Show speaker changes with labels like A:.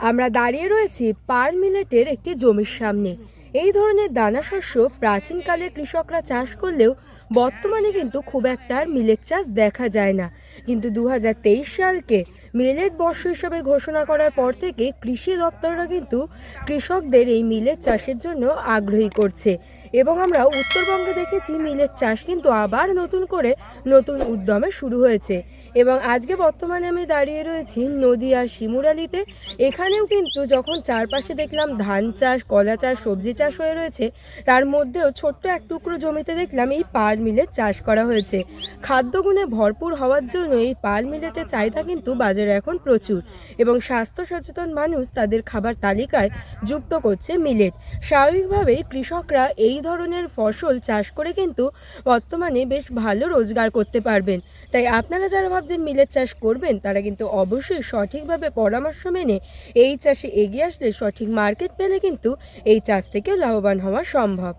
A: আমরা দাঁড়িয়ে রয়েছি পার মিলেটের একটি জমির সামনে। এই ধরনের দানা শস্য প্রাচীনকালে কৃষকরা চাষ করলেও বর্তমানে কিন্তু খুব একটা আর মিলেট চাষ দেখা যায় না। কিন্তু দু হাজার তেইশ সালকে মিলেট বর্ষ হিসেবে ঘোষণা করার পর থেকে কৃষি দপ্তররা কিন্তু কৃষকদের এই মিলেট চাষের জন্য আগ্রহী করছে। এবং আমরা উত্তরবঙ্গে দেখেছি মিলের চাষ কিন্তু আবার নতুন করে নতুন উদ্যমে শুরু হয়েছে। এবং আজকে বর্তমানে আমি দাঁড়িয়ে রয়েছি নদীয়ার শিমুরালিতে এখানেও কিন্তু যখন চারপাশে দেখলাম ধান চাষ, কলা চাষ, সবজি চাষ হয়ে রয়েছে, তার মধ্যেও ছোট্ট এক টুকরো জমিতে দেখলাম এই পার মিলের চাষ করা হয়েছে। খাদ্যগুণে ভরপুর হওয়ার জন্য এই পাল মিলেটের চাহিদা কিন্তু বাজারে এখন প্রচুর এবং স্বাস্থ্য সচেতন মানুষ তাদের খাবার তালিকায় যুক্ত করছে মিলেট। স্বাভাবিকভাবেই কৃষকরা এই ধরনের ফসল চাষ করে কিন্তু বর্তমানে বেশ ভালো রোজগার করতে পারবেন। তাই আপনারা যারা ভাবছেন মিলেট চাষ করবেন, তারা কিন্তু অবশ্যই সঠিকভাবে পরামর্শ মেনে এই চাষে এগিয়ে আসলে সঠিক মার্কেট পেলে কিন্তু এই চাষ থেকেও লাভবান হওয়া সম্ভব।